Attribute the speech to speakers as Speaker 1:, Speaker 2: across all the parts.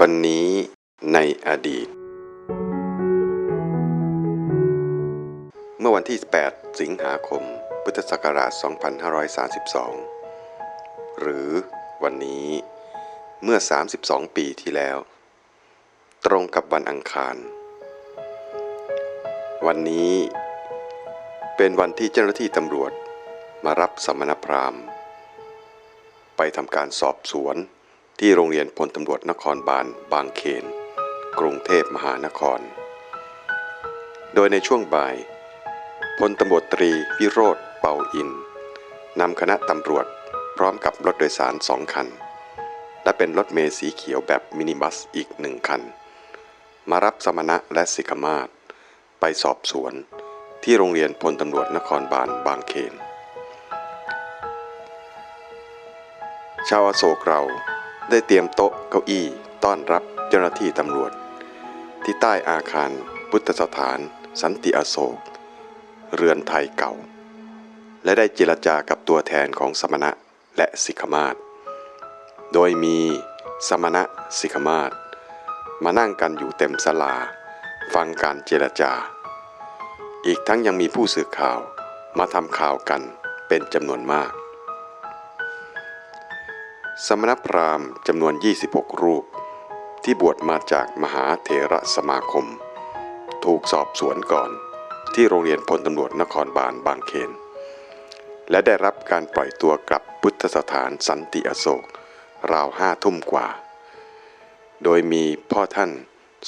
Speaker 1: วันนี้ในอดีต เมื่อวันที่ 8 สิงหาคม พุทธศักราช 2532 หรือวันนี้เมื่อ 32 ปีที่แล้ว ตรงกับวันอังคาร วันนี้เป็นวันที่เจ้าหน้าที่ตำรวจมารับสมณพราหมณ์ ไปทำการสอบสวน ที่โรงเรียนพลตำรวจนครบาลบางเขน กรุงเทพมหานคร โดยในช่วงบ่ายพลตำรวจตรีวิโรธเป่าอินนำคณะตำรวจพร้อมกับรถโดยสารสองคัน และเป็นรถเมล์สีเขียวแบบมินิบัสอีกหนึ่งคัน มารับสมณะและสิกมาศไปสอบสวนที่โรงเรียนพลตำรวจนครบาลบางเขน ชาวอโศกเรา ได้เตรียมโต๊ะเก้าอี้ต้อนรับเจ้าหน้าที่ตำรวจ ที่ใต้อาคารพุทธสถาน สันติอโศก เรือนไทยเก่า และได้เจรจากับตัวแทนของสมณะและสิกขมาศโดยมีสมณะสิกขมาศมานั่งกันอยู่เต็มศาลา ฟังการเจรจา อีกทั้งยังมีผู้สื่อข่าวมาทำข่าวกันเป็นจำนวนมาก สมณพราหมณ์จำนวน 26 รูป ที่บวชมาจากมหาเถระสมาคม ถูกสอบสวนก่อนที่โรงเรียนพลตำรวจนครบาลบางเขน และได้รับการปล่อยตัวกลับพุทธสถานสันติอโศก ราวห้าทุ่มกว่า โดยมีพ่อท่าน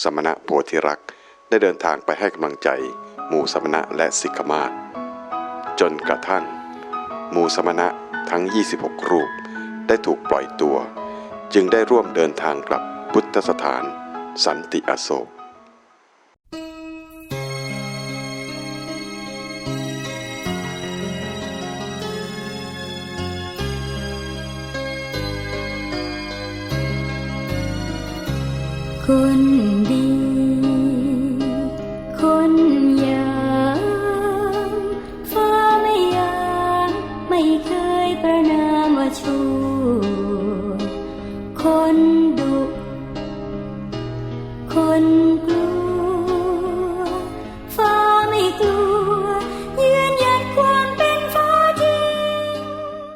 Speaker 1: สมณะโพธิรักษ์ได้เดินทางไปให้กำลังใจ หมู่สมณะและสิกขมาศจนกระทั่ง หมู่สมณะทั้ง 26 รูป ได้ถูกปล่อยตัว จึงได้ร่วมเดินทางกลับพุทธสถาน สันติอโศก
Speaker 2: คนดี คนก